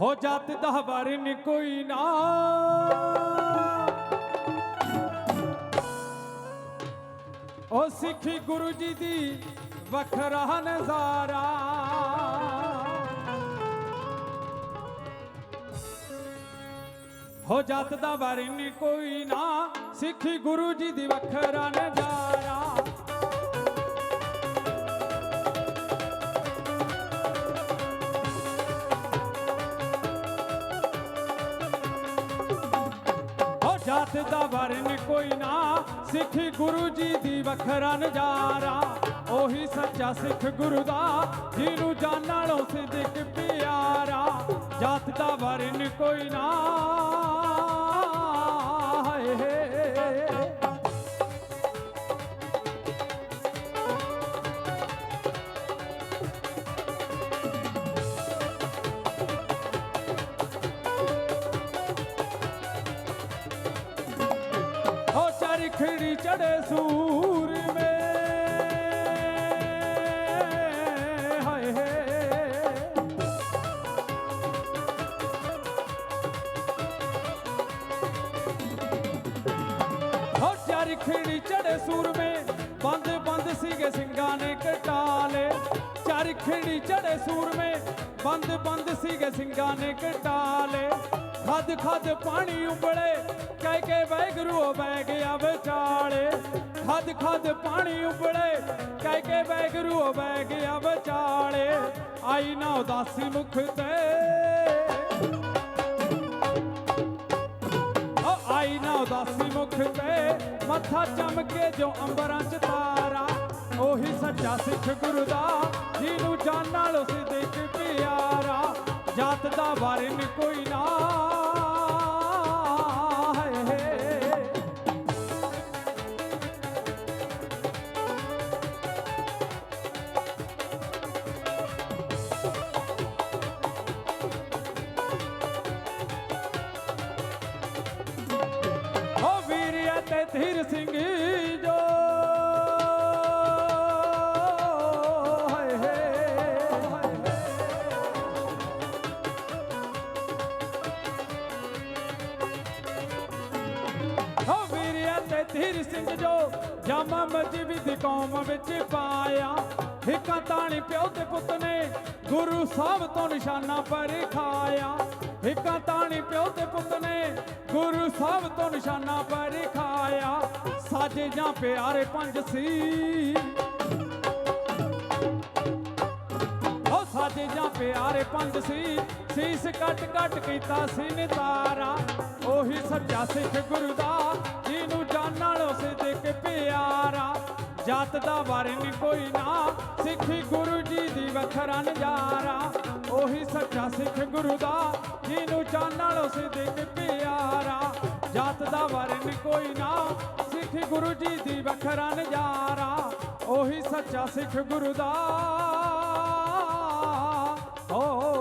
ਹੋ ਜਾਤ ਦਾ ਵਰਨ ਕੋਈ ਨਾ। ਉਹ ਸਿੱਖੀ ਗੁਰੂ ਜੀ ਦੀ ਵੱਖਰਾ ਨਜ਼ਾਰਾ। ਹੋ ਜਾਤ ਦਾ ਵਰਨ ਕੋਈ ਨਾ, ਸਿੱਖੀ ਗੁਰੂ ਜੀ ਦੀ ਵੱਖਰਾ ਨਜ਼ਾਰਾ। ਜਾਤ ਦਾ ਵਰਨ ਕੋਈ ਨਾ, ਸਿੱਖ ਗੁਰੂ ਜੀ ਦੀ ਵੱਖਰਾ ਨਜ਼ਾਰਾ ਉਹੀ ਸੱਚਾ ਸਿੱਖ ਗੁਰੂ ਦਾ, ਜਿਹਨੂੰ ਜਾਣ ਨਾਲੋਂ ਸਿੱਧਕ ਪਿਆਰਾ ਜਾਤ ਦਾ ਵਰਨ ਕੋਈ ਨਾ ਚੜੇ ਸੂਰ ਮੇ। ਹਾਏ ਹੋ। ਚਰਖੜੀ ਚੜੇ ਸੂਰ ਮੇ। ਬੰਦ ਬੰਦ ਸੀਗੇ ਸਿੰਘਾਂ ਨੇ ਕਟਾਲੇ ਚਰਖੜੀ ਚੜੇ ਸੂਰ ਮੇ। ਬੰਦ ਬੰਦ ਸੀਗੇ ਸਿੰਘਾਂ ਨੇ ਕਟਾਲੇ ਖਦ ਖਦ ਪਾਣੀ ਉਬਲੇ, ਕਹਿ ਕੇ ਵੈਗਰੂ ਬਹਿ ਗਿਆ ਵਿਚਾਲੇ। ਖਦ ਖਦ ਪਾਣੀ ਉਬਲੇ, ਕਹਿ ਕੇ ਵੈਗਰੂ ਬਹਿ ਗਿਆ ਵਿਚਾਲੇ। ਆਈ ਨਾ ਉਦਾਸੀ ਮੁਖ ਤੇ। ਆਈ ਨਾ ਉਦਾਸੀ ਮੁਖ ਤੇ। ਮੱਥਾ ਚਮਕੇ ਜੋ ਅੰਬਰਾਂ ਚ ਤਾਰਾ, ਉਹੀ ਸੱਚਾ ਸਿੱਖ ਗੁਰੂ ਦਾ, ਜਿਹਨੂੰ ਜਾਣ ਨਾਲ ਸਿੱਧਕ ਪਿਆਰਾ। ਜਾਤ ਦਾ ਵਰਨ ਕੋਈ ਨਾ। ਤੇ ਧੀਰ ਸਿੰਘ ਜੋ। ਤੇ ਧੀਰ ਸਿੰਘ ਜੋ, ਜਾਮਾ ਮਜੀਦ ਦੀ ਕੌਮ ਵਿੱਚ ਪਾਇਆ। ਹਿੱਕਾਂ ਤਾਣੀ ਪਿਓ ਤੇ ਪੁੱਤ ਨੇ ਗੁਰੂ ਸਾਹਿਬ ਤੋਂ ਨਿਸ਼ਾਨਾ ਪਰ ਖਾਇਆ। ਹਿੱਕਾਂ ਤਾਣੀ ਪਿਓ ਤੇ ਪੁੱਤ ਨੇ ਗੁਰੂ ਸਾਹਿਬ ਤੋਂ ਨਿਸ਼ਾਨਾ ਪਰ ਸਾਜੇ ਜਾਂ ਪਿਆਰੇ ਪੰਜ ਸੀ। ਉਹ ਸਾਜੇ ਜਾਂ ਪਿਆਰੇ ਪੰਜ ਸੀ। ਸੀਸ ਕੱਟ ਕੱਟ ਕੀਤਾ ਸੀ ਨਿਤਾਰਾ। ਉਹੀ ਸੱਚਾ ਸਿੱਖ ਗੁਰੂ ਦਾ ਜਾਤ ਦਾ ਵਰਨ ਕੋਈ ਨਾ। ਸਿੱਖੀ ਗੁਰੂ ਜੀ ਦੀ ਵੱਖਰਾ ਨਜ਼ਾਰਾ। ਉਹੀ ਸੱਚਾ ਸਿੱਖ ਗੁਰੂ ਦਾ, ਜਿਹਨੂੰ ਚਾਨਣ ਨਾਲੋਂ ਸਿੱਧਕ ਪਿਆਰਾ। ਜਾਤ ਦਾ ਵਰਨ ਕੋਈ ਨਾ, ਸਿੱਖ ਗੁਰੂ ਜੀ ਦੀ ਵੱਖਰਾ ਨਜ਼ਾਰਾ। ਉਹੀ ਸੱਚਾ ਸਿੱਖ ਗੁਰੂ ਦਾ। ਓ